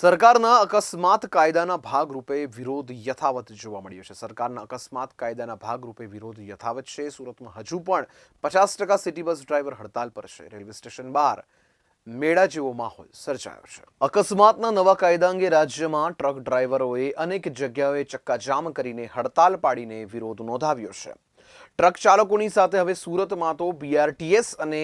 સરકારના અકસ્માત કાયદાના ભાગરૂપે વિરોધ યથાવત જોવા મળ્યો છે. સરકારના અકસ્માત કાયદાના ભાગરૂપે વિરોધ યથાવત છે. સુરતમાં હજુ પણ પચાસ ટકા સિટી બસ ડ્રાઈવર હડતાલ પર છે. રેલવે સ્ટેશન બહાર મેળા જેવો માહોલ સર્જાયો છે. અકસ્માતના નવા કાયદા અંગે રાજ્યમાં ટ્રક ડ્રાઈવરોએ અનેક જગ્યાઓએ ચક્કાજામ કરીને હડતાલ પાડીને વિરોધ નોંધાવ્યો છે. ટ્રક ચાલકોની સાથે હવે સુરતમાં તો બીઆરટીએસ અને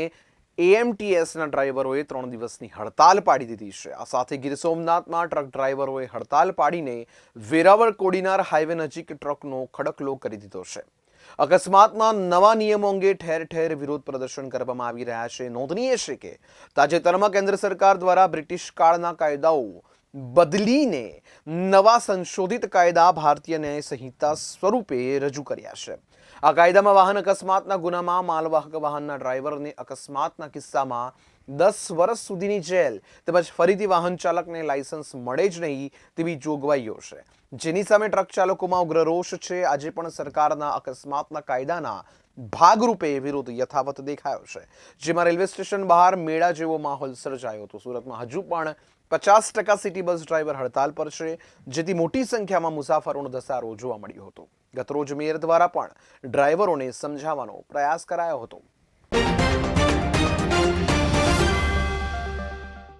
એએમટીએસના ડ્રાઈવરોએ ત્રણ દિવસની હડતાલ પાડી દીધી છે. આ સાથે ગીર સોમનાથમાં ટ્રક ડ્રાઈવરોએ હડતાલ પાડીને વેરાવળ કોડીનાર હાઈવે નજીક ટ્રકનો ખડકલો કરી દીધો છે. અકસ્માતના નવા નિયમો અંગે ઠેર ઠેર વિરોધ પ્રદર્શન કરવામાં આવી રહ્યા છે. નોંધનીય છે કે તાજેતરમાં કેન્દ્ર સરકાર દ્વારા બ્રિટિશ કાળના કાયદાઓ બદલીને નવા સંશોધિત કાયદા ભારતીય ન્યાય સંહિતા સ્વરૂપે રજૂ કર્યા છે. આ કાયદામાં વાહન અકસ્માતના ગુનામાં માલવાહક વાહનના ડ્રાઈવરને અકસ્માતના કિસ્સામાં દસ વર્ષ સુધીની જેલ તેમજ ફરીથી વાહન ચાલકને લાયસન્સ મળે જ નહીં તેવી જોગવાઈઓ છે. જેની સામે ટ્રક ચાલકોમાં ઉગ્ર રોષ છે. આજે પણ સરકારના અકસ્માતના કાયદાના ભાગરૂપે વિરોધ યથાવત દેખાયો છે. જેમાં રેલવે સ્ટેશન બહાર મેળા જેવો માહોલ સર્જાયો હતો. સુરતમાં હજુ પણ પચાસ ટકા સિટી બસ ડ્રાઈવર હડતાલ પર છે, જેથી મોટી સંખ્યામાં મુસાફરોનો ધસારો જોવા મળ્યો હતો. ગતરોજ મેયર દ્વારા પણ ડ્રાઈવરોને સમજાવવાનો પ્રયાસ કરાયો હતો.